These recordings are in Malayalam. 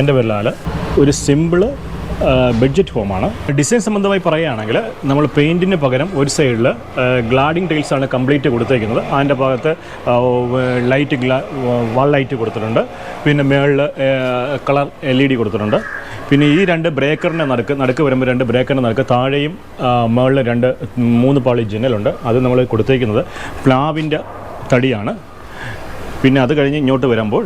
എന്റെ പേരിലാൽ ഒരു സിമ്പിൾ ബഡ്ജറ്റ് ഹോമാണ് ഡിസൈൻ സംബന്ധമായി പറയുകയാണെങ്കിൽ നമ്മൾ പെയിന്റിന് പകരം ഒരു സൈഡിൽ ഗ്ലാഡിംഗ് ടൈൽസ് ആണ് കംപ്ലീറ്റ് കൊടുത്തേക്കുന്നത്. അതിന്റെ ഭാഗത്ത് ലൈറ്റ് ഗ്ലാ വാൾ ലൈറ്റ് കൊടുത്തിട്ടുണ്ട്. പിന്നെ മേളിൽ കളർ എൽ ഇ ഡി കൊടുത്തിട്ടുണ്ട്. പിന്നെ ഈ രണ്ട് ബ്രേക്കറിന്റെ നടുക്ക് നടക്ക് വരുമ്പോൾ രണ്ട് ബ്രേക്കറിന്റെ നടക്ക് താഴെയും മുകളിൽ രണ്ട് മൂന്ന് പാളി ജനലുണ്ട് അത് നമ്മൾ കൊടുത്തേക്കുന്നത് പ്ലാവിന്റെ തടിയാണ്. പിന്നെ അത് കഴിഞ്ഞ് ഇങ്ങോട്ട് വരുമ്പോൾ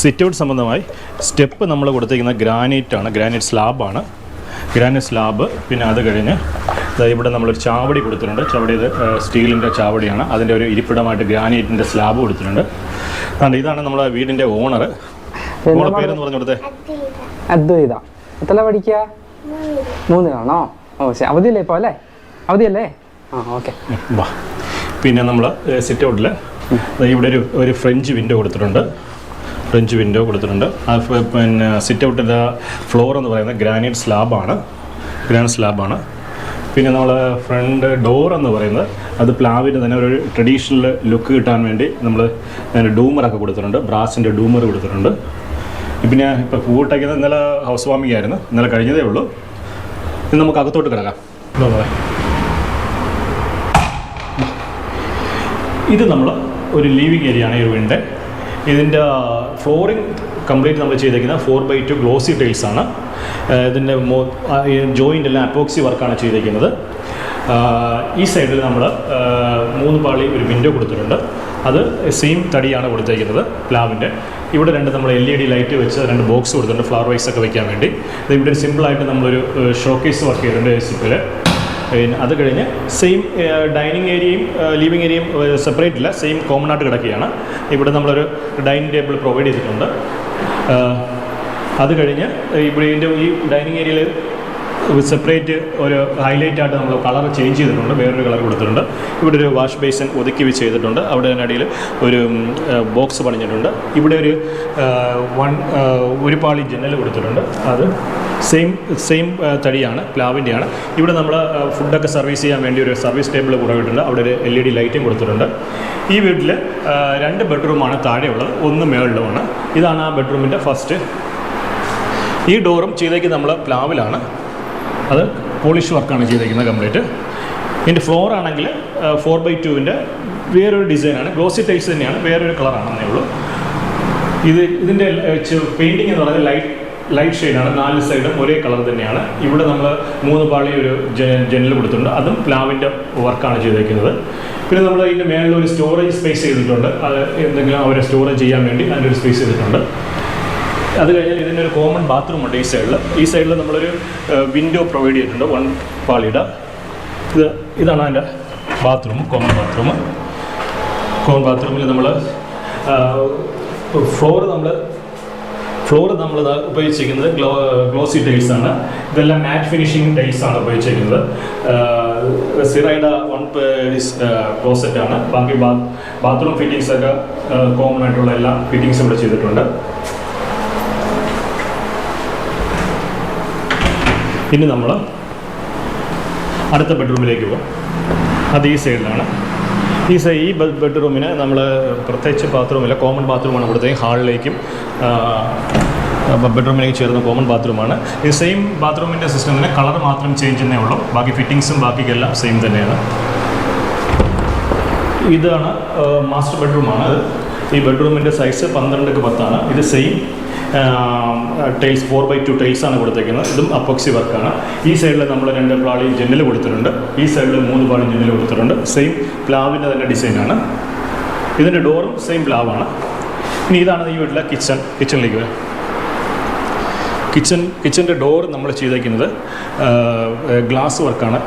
സിറ്റ് ഔട്ട് സംബന്ധമായി സ്റ്റെപ്പ് നമ്മൾ കൊടുത്തിരിക്കുന്ന ഗ്രാനൈറ്റ് ആണ്. ഗ്രാനൈറ്റ് സ്ലാബാണ് ഗ്രാനൈറ്റ് സ്ലാബ് പിന്നെ അത് കഴിഞ്ഞ് ഇവിടെ നമ്മളൊരു ചാവടി കൊടുത്തിട്ടുണ്ട്. ചാവടി ഇത് സ്റ്റീലിന്റെ ചാവടിയാണ്. അതിന്റെ ഒരു ഇരിപ്പിടമായിട്ട് ഗ്രാനൈറ്റിന്റെ സ്ലാബ് കൊടുത്തിട്ടുണ്ട്. അതുകൊണ്ട് ഇതാണ് നമ്മളെ വീടിന്റെ ഓണർ പേരെന്ന് പറഞ്ഞു കൊടുത്തേ. അദ്വൈത. എത്ര പഠിക്കുക മൂന്നിലാണോ? ഓ ശരി. അവധിയല്ലേ ഇപ്പോൾ അല്ലേ? അവധിയല്ലേ? ആ ഓക്കെ. വാ. പിന്നെ നമ്മൾ സിറ്റ് ഔട്ടിൽ ഇവിടെ ഒരു ഒരു ഫ്രഞ്ച് വിൻഡോ കൊടുത്തിട്ടുണ്ട്. ഫ്രഞ്ച് വിൻഡോ കൊടുത്തിട്ടുണ്ട്. പിന്നെ സിറ്റ് ഔട്ടിന്റെ ഫ്ലോർ എന്ന് പറയുന്നത് ഗ്രാനൈറ്റ് സ്ലാബാണ് ഗ്രാനൈറ്റ് സ്ലാബാണ് പിന്നെ നമ്മൾ ഫ്രണ്ട് ഡോർ എന്ന് പറയുന്നത് അത് പ്ലാവിന്റെ തന്നെ ഒരു ട്രഡീഷണൽ ലുക്ക് കിട്ടാൻ വേണ്ടി നമ്മൾ അതിന്റെ ഡൂമറൊക്കെ കൊടുത്തിട്ടുണ്ട്. ബ്രാസിന്റെ ഡൂമർ കൊടുത്തിട്ടുണ്ട്. പിന്നെ ഇപ്പോൾ പൂട്ടയ്ക്കുന്നത് ഇന്നലെ ഹൗസ് വാമിംഗ് ആയിരുന്നു. ഇന്നലെ കഴിഞ്ഞതേ ഉള്ളൂ. ഇനി നമുക്ക് അകത്തോട്ട് കിടക്കാം. ഇത് നമ്മൾ ഒരു ലീവിങ് ഏരിയ ആണ് ഈ വീടിന്റെ ഇതിന്റെ ഫ്ലോറിങ് കംപ്ലീറ്റ് നമ്മൾ ചെയ്തേക്കുന്നത് four by two glossy tiles ആണ്. ഇതിന്റെ ഇതിന്റെ ജോയിന്റ് എല്ലാം അപ്പോക്സി വർക്കാണ് ചെയ്തേക്കുന്നത്. ഈ സൈഡിൽ നമ്മൾ മൂന്ന് പാളി ഒരു വിൻഡോ കൊടുത്തിട്ടുണ്ട്. അത് സെയിം തടിയാണ് കൊടുത്തേക്കുന്നത് പ്ലാവിന്റെ. ഇവിടെ രണ്ട് നമ്മൾ എൽ ഇ ഡി ലൈറ്റ് വെച്ച് രണ്ട് ബോക്സ് കൊടുത്തിട്ടുണ്ട് ഫ്ലവർ വൈസ് ഒക്കെ വെക്കാൻ വേണ്ടി. ഇത് ഇവിടെ സിമ്പിളായിട്ട് നമ്മളൊരു ഷോക്കേസ് വർക്ക് ചെയ്തിട്ടുണ്ട് സിപ്പിൽ പിന്നെ അത് കഴിഞ്ഞ് സെയിം ഡൈനിങ് ഏരിയയും ലിവിങ് ഏരിയയും സെപ്പറേറ്റ് ഇല്ല സെയിം കോമൺ ആയിട്ട് കിടക്കുകയാണ്. ഇവിടെ നമ്മളൊരു ഡൈനിങ് ടേബിൾ പ്രൊവൈഡ് ചെയ്തിട്ടുണ്ട്. അത് കഴിഞ്ഞ് ഇവിടെ ഈ ഡൈനിങ് ഏരിയയിൽ സെപ്പറേറ്റ് ഒരു ഹൈലൈറ്റ് ആയിട്ട് നമ്മൾ കളർ ചേഞ്ച് ചെയ്തിട്ടുണ്ട് വേറൊരു കളർ കൊടുത്തിട്ടുണ്ട്. ഇവിടെ ഒരു വാഷ് ബേസിൻ ഒതുക്കി വെച്ച് ചെയ്തിട്ടുണ്ട്. അവിടെ അതിനടിയിൽ ഒരു ബോക്സ് പണിഞ്ഞിട്ടുണ്ട്. ഇവിടെ ഒരു വൺ ഒരു പാളി ജനൽ കൊടുത്തിട്ടുണ്ട്. അത് സെയിം സെയിം തടിയാണ് പ്ലാവിന്റെയാണ് ഇവിടെ നമ്മൾ ഫുഡൊക്കെ സർവീസ് ചെയ്യാൻ വേണ്ടി ഒരു സർവീസ് ടേബിൾ കൊടുത്തിട്ടുണ്ട്. അവിടെ ഒരു എൽ ഇ ഡി ലൈറ്റും കൊടുത്തിട്ടുണ്ട്. ഈ വീട്ടിൽ രണ്ട് ബെഡ്റൂമാണ് താഴെയുള്ളത്. ഒന്ന് മേളിലുമാണ്. ഇതാണ് ആ ബെഡ്റൂമിന്റെ ഫസ്റ്റ് ഈ ഡോറും ചെയ്തേക്ക് നമ്മൾ പ്ലാവിലാണ്. അത് പോളിഷ് വർക്കാണ് ചെയ്തിരിക്കുന്നത് കംപ്ലീറ്റ് ഇതിന്റെ ഫ്ലോർ ആണെങ്കിൽ ഫോർ ബൈ ടുവിന്റെ വേറൊരു ഡിസൈനാണ് ഗ്ലോസി ടൈൽസ് തന്നെയാണ്. വേറൊരു കളറാണെന്നേ ഉള്ളൂ. ഇത് ഇതിന്റെ പെയിന്റിങ് എന്ന് പറയുന്നത് ലൈറ്റ് ലൈറ്റ് ഷെയ്ഡാണ് നാല് സൈഡും ഒരേ കളർ തന്നെയാണ്. ഇവിടെ നമ്മൾ മൂന്ന് പാളി ഒരു ജനൽ കൊടുത്തിട്ടുണ്ട്. അതും പ്ലാവിന്റെ വർക്കാണ് ചെയ്തേക്കുന്നത്. പിന്നെ നമ്മൾ ഇതിന്റെ മേളിൽ ഒരു സ്റ്റോറേജ് സ്പേസ് ചെയ്തിട്ടുണ്ട്. അത് എന്തെങ്കിലും അവരെ സ്റ്റോറേജ് ചെയ്യാൻ വേണ്ടി അതിന്റെ ഒരു സ്പേസ് ചെയ്തിട്ടുണ്ട്. അത് കഴിഞ്ഞാൽ ഇതിന്റെ ഒരു കോമൺ ബാത്റൂം ഉണ്ട് ഈ സൈഡിൽ ഈ സൈഡിൽ നമ്മളൊരു വിൻഡോ പ്രൊവൈഡ് ചെയ്തിട്ടുണ്ട് വൺ പാളിയുടെ. ഇത് ഇതാണ് അതിന്റെ ബാത്റൂം കോമൺ ബാത്റൂം കോമൺ ബാത്റൂമിൽ നമ്മൾ ഫ്ലോർ നമ്മൾ ഫ്ലോർ നമ്മൾ ഉപയോഗിച്ചിരിക്കുന്നത് ഗ്ലോ ഗ്ലോസി ടൈൽസ് ആണ്. ഇതെല്ലാം മാറ്റ് ഫിനിഷിംഗ് ടൈൽസ് ആണ് ഉപയോഗിച്ചിരിക്കുന്നത്. സിറൈഡ വൺ ക്ലോസെറ്റ് ആണ്. ബാക്കി ബാത്റൂം ഫിറ്റിങ്സ് ഒക്കെ കോമൺ ആയിട്ടുള്ള എല്ലാ ഫിറ്റിങ്സും ഇവിടെ ചെയ്തിട്ടുണ്ട്. ഇനി നമ്മൾ അടുത്ത ബെഡ്റൂമിലേക്ക് പോകും അത് ഈ സൈഡിലാണ് ഈ സൈ ഈ ബെഡ്റൂമിന് നമ്മൾ പ്രത്യേകിച്ച് ബാത്റൂമില്ല കോമൺ ബാത്റൂമാണ് ഇവിടുത്തെ ഹാളിലേക്കും ബെഡ്റൂമിലേക്ക് ചേർന്ന കോമൺ ബാത്റൂമാണ് ഈ സെയിം ബാത്റൂമിന്റെ തന്നെ കളർ മാത്രം ചേഞ്ച് ചെയ്യുന്നേ ഉള്ളൂ. ബാക്കി ഫിറ്റിങ്സും ബാക്കിക്കെല്ലാം സെയിം തന്നെയാണ്. ഇതാണ് മാസ്റ്റർ ബെഡ്റൂമാണ് അത് ഈ ബെഡ്റൂമിന്റെ സൈസ് പന്ത്രണ്ടക്ക് പത്താണ്. ഇത് same tiles four by two tiles ആണ് കൊടുത്തേക്കുന്നത്. ഇതും അപ്പോക്സി വർക്കാണ് ഈ സൈഡിൽ നമ്മൾ രണ്ട് പ്ലാളി ജനൽ കൊടുത്തിട്ടുണ്ട്. ഈ സൈഡിൽ മൂന്ന് പാളി ജനൽ കൊടുത്തിട്ടുണ്ട്. സെയിം പ്ലാവിന്റെ തന്നെ ഡിസൈനാണ് ഇതിന്റെ ഡോറും സെയിം പ്ലാവാണ്. ഇനി ഇതാണ് ഈ വീട്ടിലെ കിച്ചൺ കിച്ചണിലേക്ക് വരാം. കിച്ചൺ കിച്ചന്റെ ഡോർ നമ്മൾ ചെയ്തേക്കുന്നത് ഗ്ലാസ് വർക്കാണ്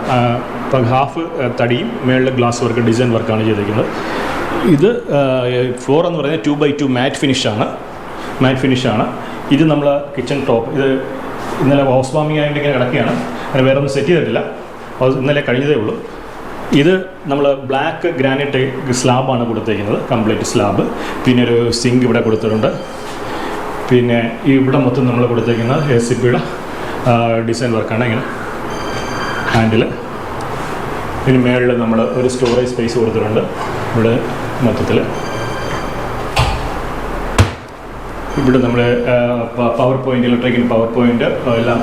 ഹാഫ് തടിയും മേളിൽ ഗ്ലാസ് വർക്ക് ഡിസൈൻ വർക്കാണ് ചെയ്തേക്കുന്നത്. ഇത് ഫ്ലോർ എന്ന് പറയുന്നത് ടു ബൈ ടു മാറ്റ് ഫിനിഷാണ് മാറ്റ് ഫിനിഷാണ് ഇത് നമ്മൾ കിച്ചൺ ടോപ്പ് ഇത് ഇന്നലെ ഹൗസ് വാമിംഗ് ആയിട്ട് ഇങ്ങനെ കിടക്കുകയാണ്. അങ്ങനെ വേറെ ഒന്നും സെറ്റ് ചെയ്തിട്ടില്ല ഇന്നലെ കഴിഞ്ഞതേ ഉള്ളൂ. ഇത് നമ്മൾ ബ്ലാക്ക് ഗ്രാനൈറ്റ് സ്ലാബാണ് കൊടുത്തേക്കുന്നത് കംപ്ലീറ്റ് സ്ലാബ് പിന്നെ ഒരു സിങ്ക് ഇവിടെ കൊടുത്തിട്ടുണ്ട്. പിന്നെ ഇവിടെ മൊത്തം നമ്മൾ കൊടുത്തേക്കുന്നത് എ സി പിയുടെ ഡിസൈൻ വർക്കാണ് ഇങ്ങനെ. ഹാൻഡിൽ പിന്നെ മേളിൽ നമ്മൾ ഒരു സ്റ്റോറേജ് സ്പേസ് കൊടുത്തിട്ടുണ്ട്. ഇവിടെ മൊത്തത്തിൽ ഇവിടെ നമ്മൾ power point electrical power point എല്ലാം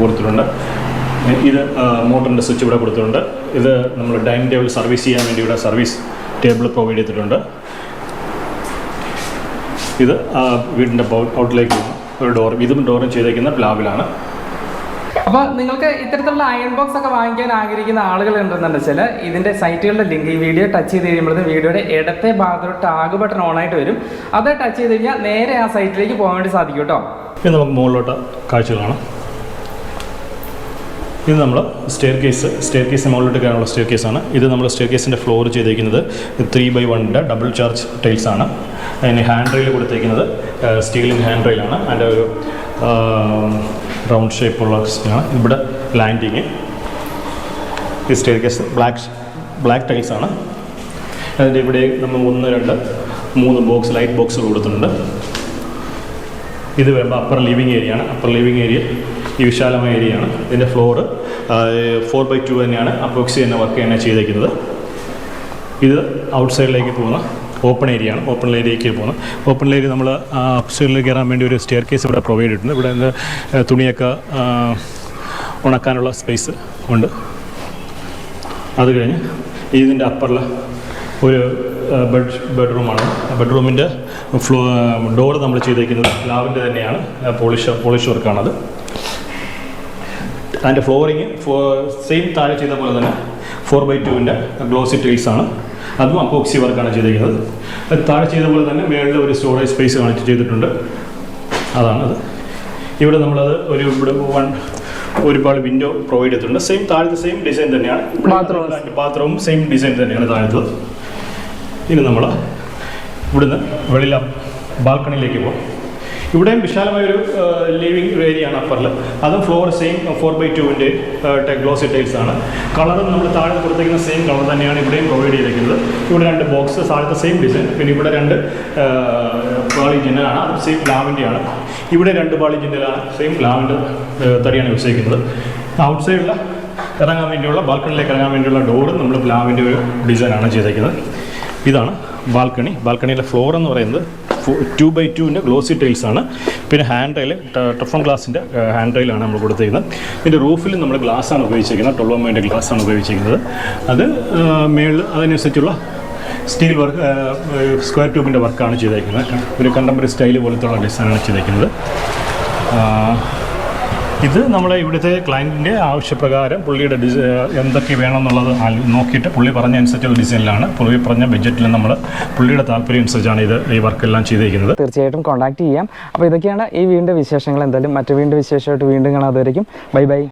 കൊടുത്തിട്ടുണ്ട്. ഇത് മോട്ടറിന്റെ സ്വിച്ച് ഇവിടെ കൊടുത്തിട്ടുണ്ട്. ഇത് നമ്മൾ ഡൈനിങ് ടേബിൾ സർവീസ് ചെയ്യാൻ വേണ്ടി ഇവിടെ സർവീസ് ടേബിൾ പ്രൊവൈഡ് ചെയ്തിട്ടുണ്ട്. ഇത് വീടിന്റെ ഔട്ടിലേക്ക് ഒരു ഡോർ ഇതും ഡോറും ചെയ്തേക്കുന്ന പ്ലാവിലാണ് അപ്പോൾ നിങ്ങൾക്ക് ഇത്തരത്തിലുള്ള അയൺ ബോക്സ് ഒക്കെ വാങ്ങിക്കാൻ ആഗ്രഹിക്കുന്ന ആളുകൾ ഉണ്ടെന്നുണ്ട് വെച്ചാൽ ഇതിന്റെ സൈറ്റുകളുടെ ലിങ്ക് ഈ വീഡിയോ ടച്ച് ചെയ്ത് കഴിയുമ്പോൾ വീഡിയോയുടെ ഇടത്തെ ഭാഗത്തോട്ട് ടാഗ് ബട്ടൺ ഓൺ ആയിട്ട് വരും. അത് ടച്ച് ചെയ്ത് കഴിഞ്ഞാൽ നേരെ ആ സൈറ്റിലേക്ക് പോകാൻ വേണ്ടി സാധിക്കും കേട്ടോ. ഇത് നമുക്ക് മുകളിലോട്ട് കാഴ്ച കാണാം. ഇത് നമ്മൾ സ്റ്റെയർ കേസ് സ്റ്റെയർ കേസ് മുകളിലോട്ട് കയറാനുള്ള സ്റ്റെയർ കേസാണ് ഇത് നമ്മൾ സ്റ്റെയർ കേസിന്റെ ഫ്ലോർ ചെയ്തിരിക്കുന്നത് ത്രീ ബൈ വണ്ണിന്റെ ഡബിൾ ചാർജ് ടൈൽസ് ആണ്. അതിന് ഹാൻഡ് റെയിൽ കൊടുത്തേക്കുന്നത് സ്റ്റീലിൻ ഹാൻഡ് റെയിലാണ് അതിന്റെ ഒരു റൗണ്ട് ഷേപ്പുള്ള ആണ് ഇവിടെ ലാൻഡിങ് ഈ ബ്ലാക്ക് ബ്ലാക്ക് ടൈൽസ് ആണ്. അതിന്റെ ഇവിടെ നമ്മൾ ഒന്ന് രണ്ട് മൂന്ന് ബോക്സ് ലൈറ്റ് ബോക്സ് കൊടുത്തിട്ടുണ്ട്. ഇത് വരുമ്പോൾ അപ്പർ ലിവിങ് ഏരിയ ആണ്. അപ്പർ ലിവിങ് ഏരിയ ഈ വിശാലമായ ഏരിയ ആണ്. ഇതിന്റെ ഫ്ലോറ് ഫോർ ബൈ ടു തന്നെയാണ്. അപ്പോക്സി തന്നെ വർക്ക് തന്നെ ചെയ്തേക്കുന്നത്. ഇത് ഔട്ട് സൈഡിലേക്ക് പോകുന്ന ഓപ്പൺ ഏരിയ ആണ്. ഓപ്പൺ ഏരിയയ്ക്ക് പോകണം ഓപ്പൺ ഏരിയ നമ്മൾ അപ്സ്റ്റേറിൽ കയറാൻ വേണ്ടി ഒരു സ്റ്റെയർ കേസ് ഇവിടെ പ്രൊവൈഡ് ചെയ്തിട്ടുണ്ട് ഇവിടെ നിന്ന് തുണിയൊക്കെ ഉണക്കാനുള്ള സ്പേസ് ഉണ്ട്. അത് കഴിഞ്ഞ് ഇതിന്റെ അപ്പറിൽ ഒരു ബെഡ് ബെഡ്റൂമാണ് ബെഡ്റൂമിന്റെ ഫ്ലോ ഡോർ നമ്മൾ ചെയ്തേക്കുന്നത് ലാവിന്റെ തന്നെയാണ്. പോളിഷ് പോളിഷ് വർക്കാണത് അതിന്റെ ഫ്ലോറിങ് ഫ്ലോ സെയിം താഴെ ചെയ്ത പോലെ തന്നെ ഫോർ ബൈ ടുവിന്റെ ഗ്ലോസി ടൈൽസാണ് ആണ്. അതും അപ്പോക്സി വർക്കാണ് ചെയ്തിരിക്കുന്നത്. അത് താഴെ ചെയ്ത പോലെ തന്നെ മേളിൽ ഒരു സ്റ്റോറേജ് സ്പേസ് കണക്ട് ചെയ്തിട്ടുണ്ട്. അതാണത് ഇവിടെ നമ്മളത് ഒരു ഇവിടെ വൺ ഒരുപാട് വിൻഡോ പ്രൊവൈഡ് ചെയ്തിട്ടുണ്ട്. സെയിം താഴത്തെ സെയിം ഡിസൈൻ തന്നെയാണ്. ബാത്റൂം സെയിം ഡിസൈൻ തന്നെയാണ് താഴത്തത്. ഇനി നമ്മൾ ഇവിടുന്ന് വെളിയിൽ ബാൽക്കണിയിലേക്ക് പോകും ഇവിടെയും വിശാലമായൊരു ലിവിങ് ഏരിയയാണ് അപ്പറിൽ അതും ഫ്ലോർ സെയിം ഫോർ ബൈ ടുവിന്റെ ഗ്ലോസി ടൈൽസ് ആണ്. കളറും നമ്മൾ താഴെ കൊടുത്തേക്കുന്ന സെയിം കളർ തന്നെയാണ് ഇവിടെയും പ്രൊവൈഡ് ചെയ്തിരിക്കുന്നത്. ഇവിടെ രണ്ട് ബോക്സ് താഴത്തെ സെയിം ഡിസൈൻ പിന്നെ ഇവിടെ രണ്ട് പാളി ജനലാണ് അത് സെയിം ലാവിന്റെ ആണ്. ഇവിടെ രണ്ട് പാളി ജനലാണ് സെയിം ലാവിന്റെ തടിയാണ് യൂസ് ചെയ്യുന്നത്. ഔട്ട് സൈഡിലുള്ള ഇറങ്ങാൻ വേണ്ടിയുള്ള ബാൽക്കണിയിലേക്ക് ഇറങ്ങാൻ വേണ്ടിയുള്ള ഡോറും നമ്മൾ പ്ലാവിന്റെ ഒരു ഡിസൈനാണ് ചെയ്തേക്കുന്നത് ഇതാണ് ബാൽക്കണി ബാൽക്കണിയിലെ ഫ്ലോർ എന്ന് പറയുന്നത് ടു ബൈ ടുവിന്റെ ഗ്ലോസി ടൈൽസ് ആണ്. പിന്നെ ഹാൻഡ് റെയിൽ ടഫൺ ഗ്ലാസിന്റെ ഹാൻഡ് റെയിലാണ് നമ്മൾ കൊടുത്തിരിക്കുന്നത്. ഇതിന്റെ റൂഫിൽ നമ്മൾ ഗ്ലാസ് ആണ് ഉപയോഗിച്ചിരിക്കുന്നത്. ട്വൽവ് ഗ്ലാസ്സാണ് ഉപയോഗിച്ചിരിക്കുന്നത്. അത് മേളിൽ അതിനനുസരിച്ചുള്ള സ്റ്റീൽ വർക്ക് സ്ക്വയർ ട്യൂബിന്റെ വർക്കാണ് ചെയ്തേക്കുന്നത്. ഒരു കണ്ടംപററി സ്റ്റൈൽ പോലത്തുള്ള ഡിസൈനാണ് ചെയ്തേക്കുന്നത്. ഇത് നമ്മളെ ഇവിടുത്തെ ക്ലയന്റിന്റെ ആവശ്യപ്രകാരം പുള്ളിയുടെ ഡിസൈ എന്തൊക്കെ വേണമെന്നുള്ളത് നോക്കിയിട്ട് പുള്ളി പറഞ്ഞ അനുസരിച്ചുള്ള ഡിസൈനിലാണ് പുള്ളി പറഞ്ഞ ബഡ്ജറ്റിൽ നമ്മൾ പുള്ളിയുടെ താല്പര്യം അനുസരിച്ചാണ് ഇത് ഈ വർക്കെല്ലാം ചെയ്തിരിക്കുന്നത് തീർച്ചയായിട്ടും കോൺടാക്ട് ചെയ്യാം. അപ്പോൾ ഇതൊക്കെയാണ് ഈ വീടിന്റെ വിശേഷങ്ങൾ. എന്തായാലും മറ്റു വീടിന്റെ വിശേഷമായിട്ട് വീണ്ടും കാണാതായിരിക്കും ബൈ ബൈ.